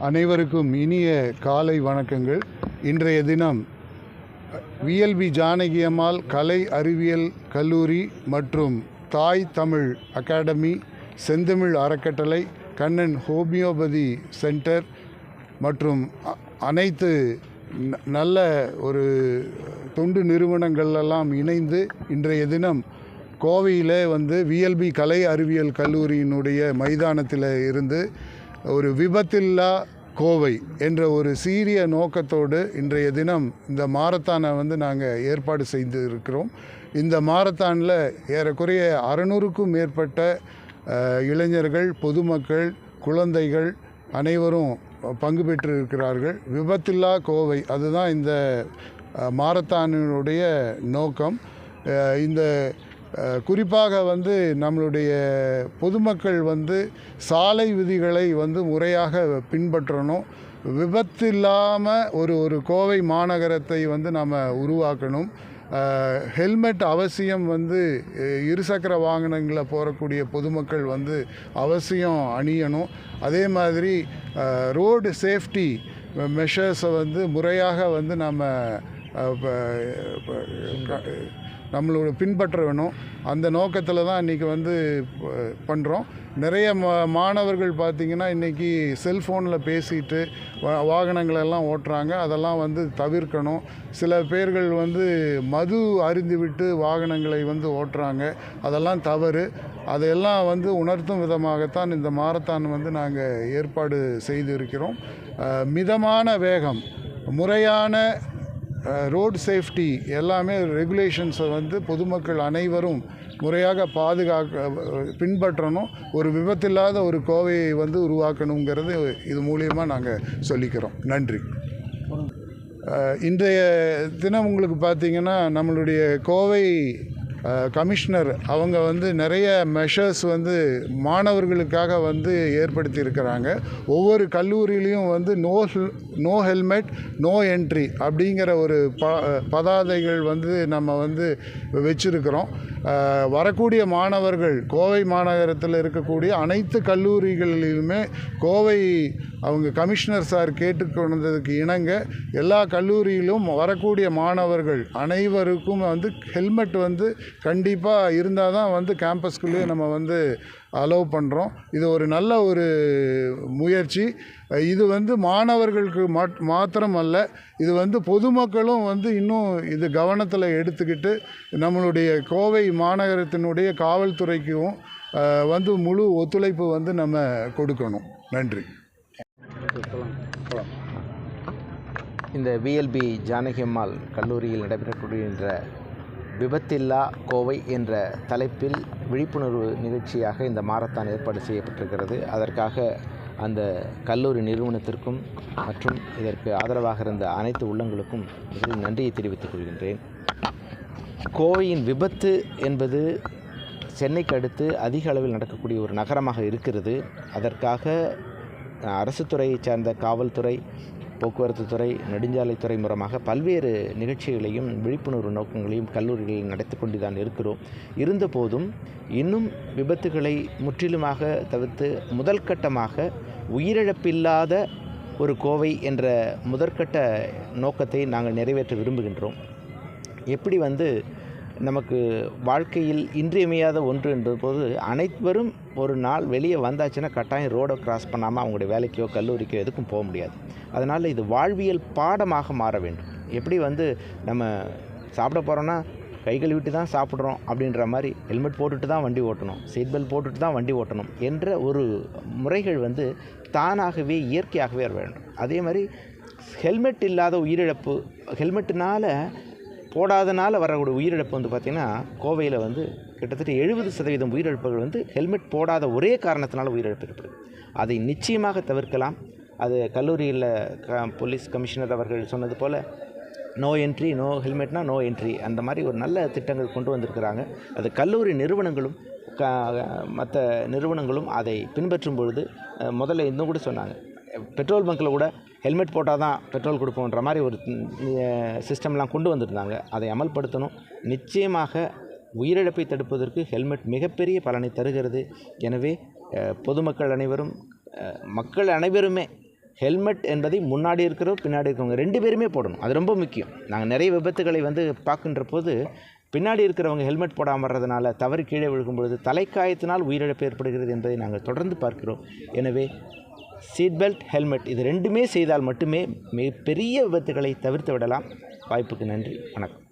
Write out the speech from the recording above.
அனைவருக்கும் இனிய காலை வணக்கங்கள். இன்றைய தினம் விஎல்பி ஜானகி அம்மாள் கலை அறிவியல் கல்லூரி மற்றும் தாய் தமிழ் அகாடமி செந்தமிழ் அறக்கட்டளை கண்ணன் ஹோமியோபதி சென்டர் மற்றும் அனைத்து ந- நல்ல ஒரு தொண்டு நிறுவனங்கள் எல்லாம் இணைந்து இன்றைய தினம் கோவையில் வந்து விஎல்பி கலை அறிவியல் கல்லூரியினுடைய மைதானத்தில் இருந்து ஒரு விபத்தில்லா கோவை என்ற ஒரு சீரிய நோக்கத்தோடு இன்றைய தினம் இந்த மாரத்தானை வந்து நாங்கள் ஏற்பாடு செய்து இருக்கிறோம் இந்த மாரத்தானில் ஏறக்குறைய அறநூறுக்கும் மேற்பட்ட இளைஞர்கள் பொதுமக்கள் குழந்தைகள் அனைவரும் பங்கு பெற்று இருக்கிறார்கள் விபத்தில்லா கோவை அதுதான் இந்த மாரத்தானினுடைய நோக்கம். இந்த குறிப்பாக வந்து நம்மளுடைய பொதுமக்கள் வந்து சாலை விதிகளை வந்து முறையாக பின்பற்றணும். விபத்து இல்லாமல் ஒரு ஒரு கோவை மாநகரத்தை வந்து நாம் உருவாக்கணும். ஹெல்மெட் அவசியம் வந்து இருசக்கர வாகனங்களில் போகக்கூடிய பொதுமக்கள் வந்து அவசியம் அணியணும். அதே மாதிரி ரோடு சேஃப்டி மெஷர்ஸை வந்து முறையாக வந்து நம்ம நம்மளோட பின்பற்ற வேணும். அந்த நோக்கத்தில் தான் இன்றைக்கி வந்து பண்ணுறோம் நிறைய மா மாணவர்கள் பார்த்திங்கன்னா இன்றைக்கி செல்ஃபோனில் பேசிட்டு வாகனங்களெல்லாம் ஓட்டுறாங்க. அதெல்லாம் வந்து தவிர்க்கணும். சில பேர்கள் வந்து மது அருந்துவிட்டு வாகனங்களை வந்து ஓட்டுறாங்க. அதெல்லாம் தவறு. அதையெல்லாம் வந்து உணர்த்தும் விதமாகத்தான் இந்த மாரத்தான் வந்து நாங்கள் ஏற்பாடு செய்திருக்கிறோம். மிதமான வேகம் முறையான ரோட் சேஃப்டி எல்லாமே ரெகுலேஷன்ஸை வந்து பொதுமக்கள் அனைவரும் முறையாக பாதுகாக்க பின்பற்றணும். ஒரு விபத்தில்லாத ஒரு கோவையை வந்து உருவாக்கணுங்கிறது இது மூலியமாக நாங்கள் சொல்லிக்கிறோம். நன்றி. இன்றைய தினம் உங்களுக்கு பார்த்தீங்கன்னா நம்மளுடைய கோவை கமிஷனர் அவங்க வந்து நிறைய மெஷர்ஸ் வந்து மாணவர்களுக்காக வந்து ஏற்படுத்தி இருக்கிறாங்க ஒவ்வொரு கல்லூரியிலையும் வந்து no no helmet no entry அப்படிங்கிற ஒரு ப பதாதைகள் வந்து நம்ம வந்து வச்சுருக்கிறோம். வரக்கூடிய மாணவர்கள் கோவை மாநகரத்தில் இருக்கக்கூடிய அனைத்து கல்லூரிகளிலுமே கோவை அவங்க கமிஷனர் சார் கேட்டுக்கொண்டதுக்கு இணங்க எல்லா கல்லூரியிலும் வரக்கூடிய மாணவர்கள் அனைவருக்கும் வந்து ஹெல்மெட் வந்து கண்டிப்பாக இருந்தால் தான் வந்து கேம்பஸ்குள்ளேயே நம்ம வந்து அலோவ் பண்ணுறோம் இது ஒரு நல்ல ஒரு முயற்சி. இது வந்து மாணவர்களுக்கு மட் மாத்திரம் அல்ல இது வந்து பொதுமக்களும் வந்து இன்னும் இது கவனத்தில் எடுத்துக்கிட்டு நம்மளுடைய கோவை மாநகரத்தினுடைய காவல்துறைக்கும் வந்து முழு ஒத்துழைப்பு வந்து நம்ம கொடுக்கணும். நன்றி. இந்த விஎல்பி ஜானகி அம்மாள் கல்லூரியில் நடைபெறக்கூடிய விபத்தில்லா கோவை என்ற தலைப்பில் விழிப்புணர்வு நிகழ்ச்சியாக இந்த மாரத்தான் ஏற்பாடு செய்யப்பட்டிருக்கிறது. அதற்காக அந்த கல்லூரி நிறுவனத்திற்கும் மற்றும் இதற்கு ஆதரவாக இருந்த அனைத்து உள்ளங்களுக்கும் முதலில் நன்றியை தெரிவித்துக் கொள்கின்றேன். கோவையின் விபத்து என்பது சென்னைக்கு அடுத்து அதிக அளவில் நடக்கக்கூடிய ஒரு நகரமாக இருக்கிறது. அதற்காக அரசு துறையைச் சார்ந்த காவல்துறை போக்குவரத்து துறை நெடுஞ்சாலைத்துறை மூலமாக பல்வேறு நிகழ்ச்சிகளையும் விழிப்புணர்வு நோக்கங்களையும் கல்லூரிகளில் நடத்தி கொண்டு தான் இருக்கிறோம். இருந்தபோதும் இன்னும் விபத்துகளை முற்றிலுமாக தவிர்த்து முதல் கட்டமாக உயிரிழப்பில்லாத ஒரு கோவை என்ற முதற்கட்ட நோக்கத்தை நாங்கள் நிறைவேற்ற விரும்புகின்றோம். எப்படி வந்து நமக்கு வாழ்க்கையில் இன்றியமையாத ஒன்று என்பது அனைவரும் ஒரு நாள் வெளியே வந்தாச்சுன்னா கட்டாயம் ரோடை கிராஸ் பண்ணாமல் அவங்களுடைய வேலைக்கோ கல்லூரிக்கோ எதுக்கும் போக முடியாது. அதனால் இது வாழ்வியல் பாடமாக மாற வேண்டும். எப்படி வந்து நம்ம சாப்பிட போகிறோன்னா கை கழுவிட்டு தான் சாப்பிட்றோம் அப்படின்ற மாதிரி ஹெல்மெட் போட்டுட்டு தான் வண்டி ஓட்டணும் சீட் பெல்ட் போட்டுட்டு தான் வண்டி ஓட்டணும் என்ற ஒரு முறைகள் வந்து தானாகவே இயற்கையாகவே வேண்டும். அதே மாதிரி ஹெல்மெட் இல்லாத உயிரிழப்பு ஹெல்மெட்டுனால போடாதனால வரக்கூடிய உயிரிழப்பு வந்து பார்த்திங்கன்னா கோவையில் வந்து கிட்டத்தட்ட எழுபது சதவீதம் உயிரிழப்புகள் வந்து ஹெல்மெட் போடாத ஒரே காரணத்தினால உயிரிழப்பு ஏற்படுது. அதை நிச்சயமாக தவிர்க்கலாம். அது கல்லூரியில் க போலீஸ் கமிஷனர் அவர்கள் சொன்னது போல் நோ என்ட்ரி நோ ஹெல்மெட்னா நோ என்ட்ரி. அந்த மாதிரி ஒரு நல்ல திட்டங்கள் கொண்டு வந்திருக்கிறாங்க. அது கல்லூரி நிறுவனங்களும் க மற்ற நிறுவனங்களும் அதை பின்பற்றும் பொழுது முதல்ல இன்னும் கூட சொன்னாங்க. பெட்ரோல் பங்க்கில் கூட ஹெல்மெட் போட்டால் தான் பெட்ரோல் கொடுப்போன்ற மாதிரி ஒரு சிஸ்டம்லாம் கொண்டு வந்துருந்தாங்க. அதை அமல்படுத்தணும். நிச்சயமாக உயிரிழப்பை தடுப்பதற்கு ஹெல்மெட் மிகப்பெரிய பலனை தருகிறது. எனவே பொதுமக்கள் அனைவரும் மக்கள் அனைவருமே ஹெல்மெட் என்பதை முன்னாடி இருக்கிறவங்க பின்னாடி இருக்கிறவங்க ரெண்டு பேருமே போடணும். அது ரொம்ப முக்கியம். நாங்கள் நிறைய விபத்துகளை வந்து பார்க்குன்ற போது பின்னாடி இருக்கிறவங்க ஹெல்மெட் போடாமல் வர்றதுனால தவறு கீழே விழுகும் பொழுது தலைக்காயத்தினால் உயிரிழப்பு ஏற்படுகிறது என்பதை நாங்கள் தொடர்ந்து பார்க்கிறோம். எனவே சீட் பெல்ட் ஹெல்மெட் இது ரெண்டுமே செய்தால் மட்டுமே மிகப்பெரிய விபத்துகளை தவிர்த்து விடலாம். வாய்ப்புக்கு நன்றி. வணக்கம்.